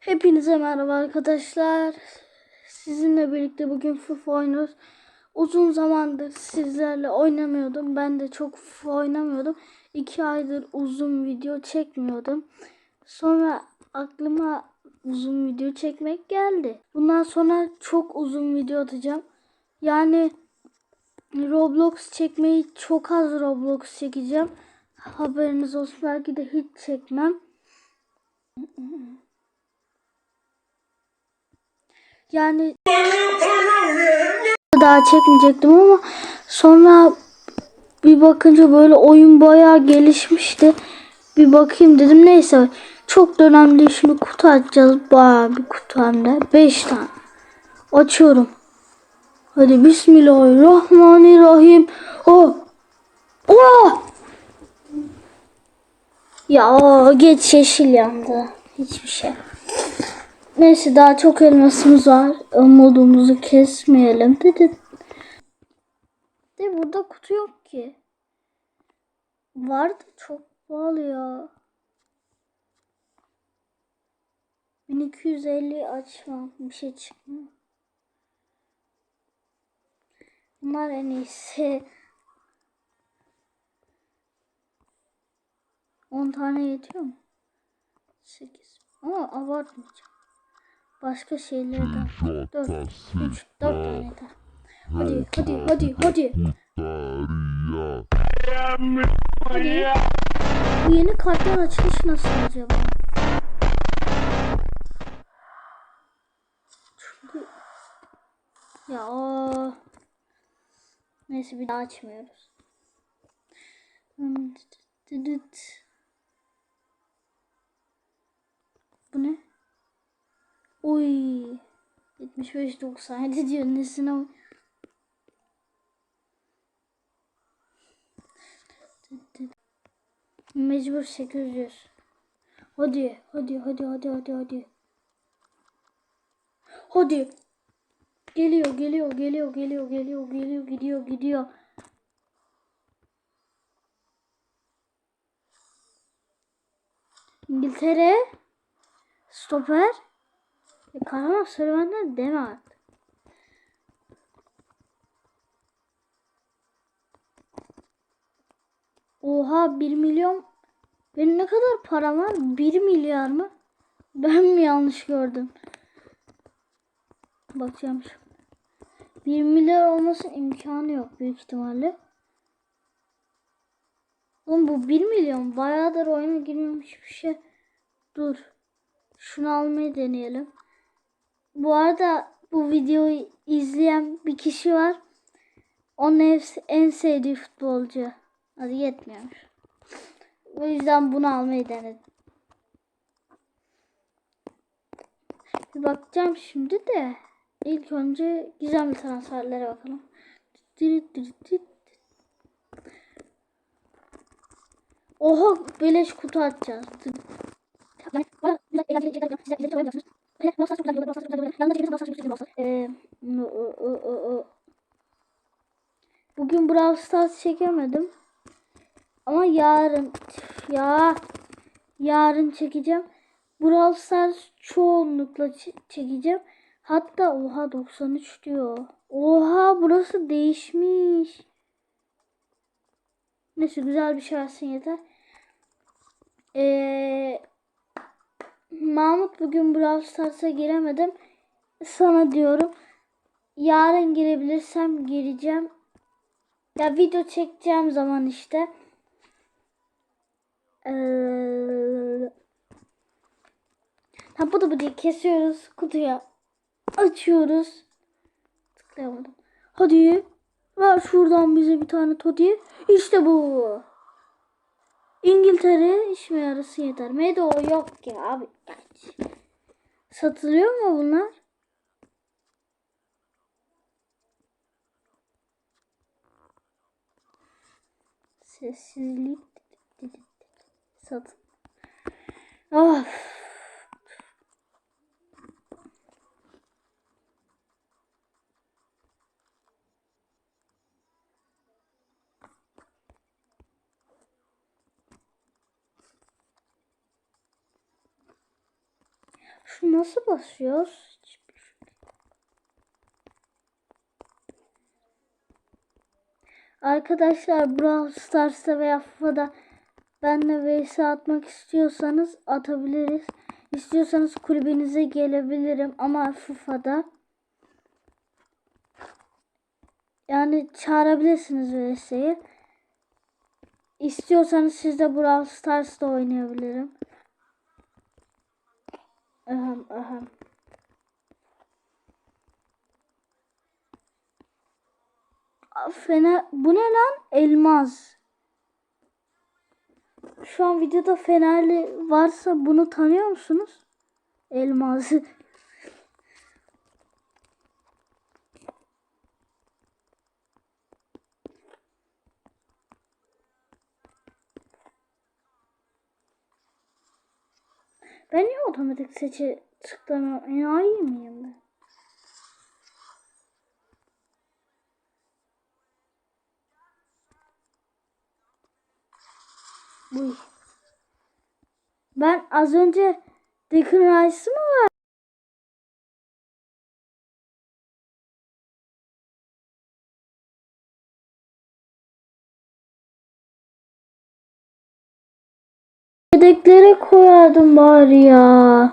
Hepinize merhaba arkadaşlar. Sizinle birlikte bugün FIFA oynuyoruz. Uzun zamandır sizlerle oynamıyordum. Ben de çok FIFA oynamıyordum. İki aydır uzun video çekmiyordum. Sonra aklıma uzun video çekmek geldi. Bundan sonra çok uzun video atacağım. Yani Roblox çekmeyi çok az Roblox çekeceğim. Haberiniz olsun belki de hiç çekmem. Yani daha çekmeyecektim ama sonra bir bakınca böyle oyun bayağı gelişmişti. Bir bakayım dedim. Neyse çok da önemli. Şimdi kutu açacağız. Bayağı bir kutu hem de. 5 tane. Açıyorum. Hadi Bismillahirrahmanirrahim. Oh. Oh. Ya geç yeşil yandı. Hiçbir şey. Neyse daha çok elmasımız var. Umudumuzu kesmeyelim. De, de, de burada kutu yok ki. Vardı çok pahalı ya. 1250 açmam. Bir şey çıkmıyor. Bunlar en iyisi. 10 tane yetiyor mu? 8. Ama abartmayacağım. Başka şeylerden. 4, 3, 4 tane yeter. Hadi, hadi, hadi, hadi. Hadi. Bu yeni kartlar açılış nasıl acaba? Çünkü... Ya o... Neyse bir daha açmıyoruz. Hmm. Bu ne? Oy. 75 97 diyor nesine o? Mecbur 800. Hadi, hadi, hadi, hadi, hadi, hadi. Hadi. Geliyor, geliyor, geliyor, geliyor, geliyor, geliyor, gidiyor, gidiyor. İngiltere. Stoper. E, kahraman serüvenden deme artık. Oha 1 milyon. Benim ne kadar param var? 1 milyar mı? Ben mi yanlış gördüm? Bakacağım şimdi. 1 milyar olmasın imkanı yok büyük ihtimalle. Oğlum bu 1 milyon. Bayağıdır oyuna girmemiş bir şey. Dur. Şunu almayı deneyelim. Bu arada bu videoyu izleyen bir kişi var. Onun en, sevdiği futbolcu. Hadi yetmiyormuş. O yüzden bunu almayı denedim. Bir bakacağım şimdi de. İlk önce gizemli transferlere bakalım. Oha beleş kutu açacağız. Bugün Brawl Stars çekemedim. Ama yarın ya yarın çekeceğim. Brawl Stars çoğunlukla çekeceğim. Hatta oha 93 diyor. Oha burası değişmiş. Neyse güzel bir şey alsın yeter. Eee Mahmut bugün Brawl Stars'a giremedim. Sana diyorum. Yarın girebilirsem gireceğim. Ya video çekeceğim zaman işte. Ee, ha bu da bu diye kesiyoruz kutuya. Açıyoruz. Tıklayamadım. Hadi. Ver şuradan bize bir tane todi. İşte bu. İngiltere işime yarası yeter. Medo yok ki abi. Satılıyor mu bunlar? Sessizlik satın. Of. Şu nasıl basıyoruz? Arkadaşlar Brawl Stars'ta veya FIFA'da benle vs atmak istiyorsanız atabiliriz. İstiyorsanız kulübenize gelebilirim ama FIFA'da yani çağırabilirsiniz vs'yi. İstiyorsanız siz de Brawl Stars'ta oynayabilirim. Ahem ahem. Fener bu ne lan? Elmas. Şu an videoda Fenerli varsa bunu tanıyor musunuz? Elmas. Ben niye otomatik seçe tıklamıyorum? Enayi miyim ben? Bu. Ben az önce Declan Rice'ı mı Yedeklere koyardım bari ya.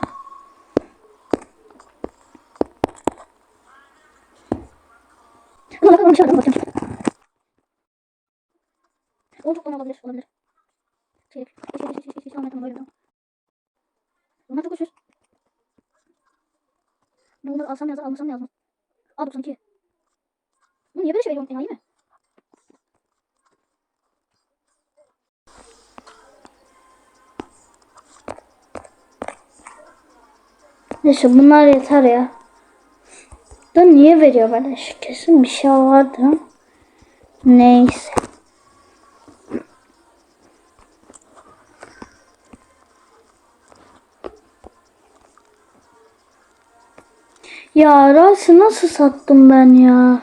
Bakalım çağırdım bakayım. O çok olabilir, olabilir. Şey, şey, şey, şey, şey, şey, anlatamam, öyle. Bunlar çok ucuz. Bunları alsam yazar, almasam yazmaz. Aa 92. Bu niye böyle şey veriyorum? Enayi mi? Neyse bunlar yeter ya. Da niye veriyor bana? Kesin bir şey vardı. Neyse. Ya Rice'ı nasıl sattım ben ya?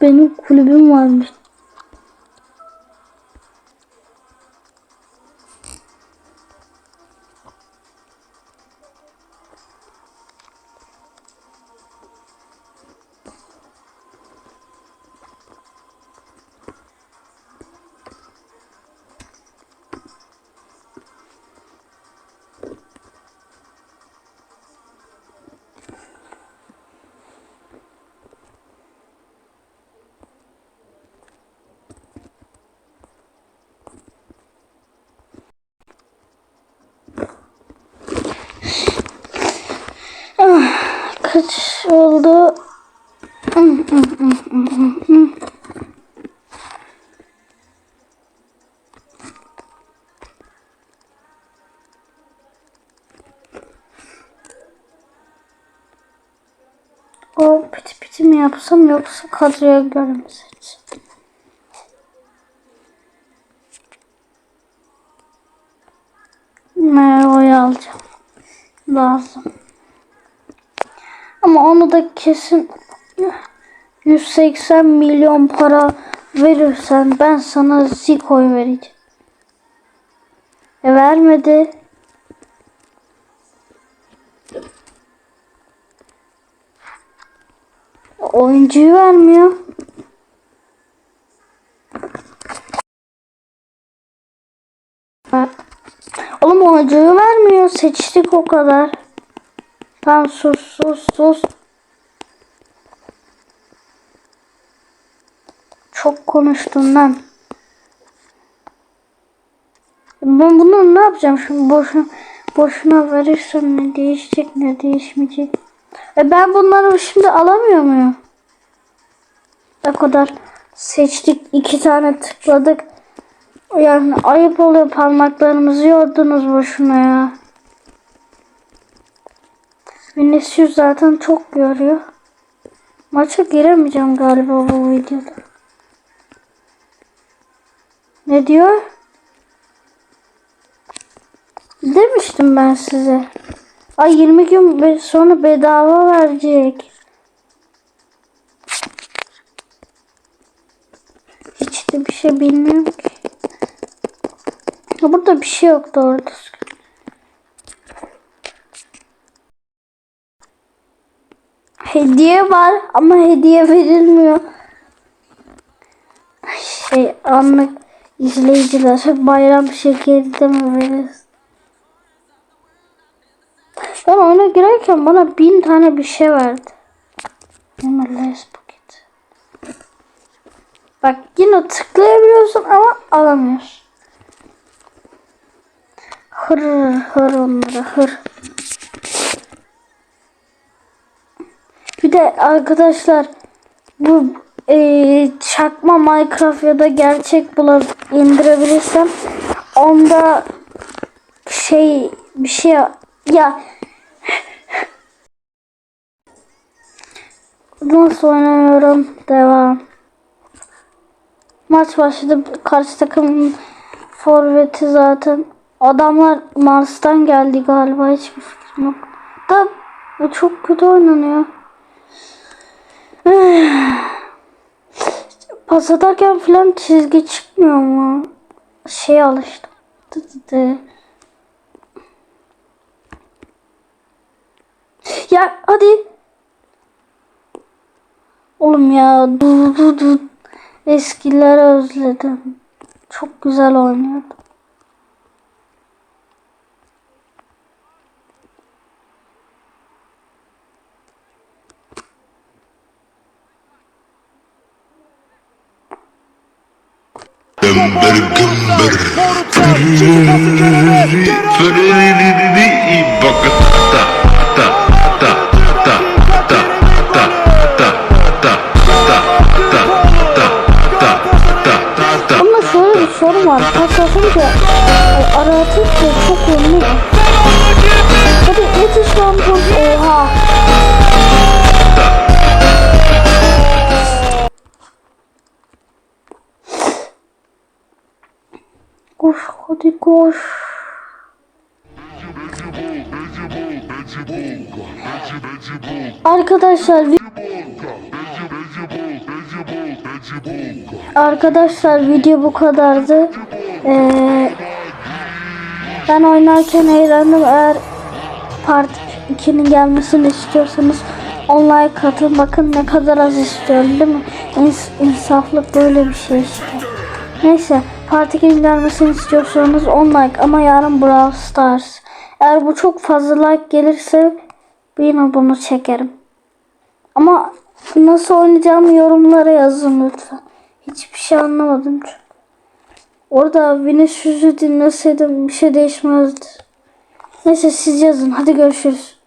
Benim kulübüm varmış. O piti piti mi yapsam yoksa kadroya göre mi seçsem? Alacağım. Lazım. Ama onu da kesin 180 milyon para verirsen ben sana Ziko'yu vereceğim. E vermedi. Oyuncuyu vermiyor. Oğlum oyuncuyu vermiyor. Seçtik o kadar. Tamam sus sus sus. Çok konuştun lan. Ben bunu ne yapacağım şimdi boşuna boşuna verirsem ne değişecek ne değişmeyecek. E ben bunları şimdi alamıyor muyum? Ne kadar seçtik iki tane tıkladık. Yani ayıp oluyor parmaklarımızı yordunuz boşuna ya. Vinicius zaten çok görüyor. Maça giremeyeceğim galiba bu videoda. Ne diyor? Demiştim ben size. Ay 20 gün sonra bedava verecek. Hiç de bir şey bilmiyorum ki. Ya burada bir şey yok doğru düzgün. Hediye var ama hediye verilmiyor. Şey anlık izleyiciler bayram şekeri de mi veririz? Ben oyuna girerken bana bin tane bir şey verdi. MLS paket. Bak yine tıklayabiliyorsun ama alamıyorsun. Hır hır onlara hır. Bir de arkadaşlar bu e, çakma Minecraft ya da gerçek bulan indirebilirsem onda şey bir şey ya nasıl oynamıyorum devam. Maç başladı karşı takımın forveti zaten. Adamlar Mars'tan geldi galiba hiçbir fikrim yok. Da bu çok kötü oynanıyor Pas atarken falan çizgi çıkmıyor mu? Şey alıştım. Dı dı dı. Ya hadi. Oğlum ya du du du. Eskileri özledim. Çok güzel oynuyordu. Gımbır gımbır Bakın ta ta ta ta ta ta ta ta ta ta ta ta ta ta ta Ama şöyle bir sorun var. Pas atınca e, koş. Arkadaşlar Arkadaşlar video bu kadardı. Ee, ben oynarken eğlendim. Eğer part 2'nin gelmesini istiyorsanız online katın. Bakın ne kadar az istiyorum değil mi? İns insaflık böyle bir şey işte. Neyse part 2'nin gelmesini istiyorsanız 10 like ama yarın Brawl Stars. Eğer bu çok fazla like gelirse yine bunu çekerim. Ama nasıl oynayacağımı yorumlara yazın lütfen. Hiçbir şey anlamadım çünkü. Orada Vinicius'u dinleseydim bir şey değişmezdi. Neyse siz yazın. Hadi görüşürüz.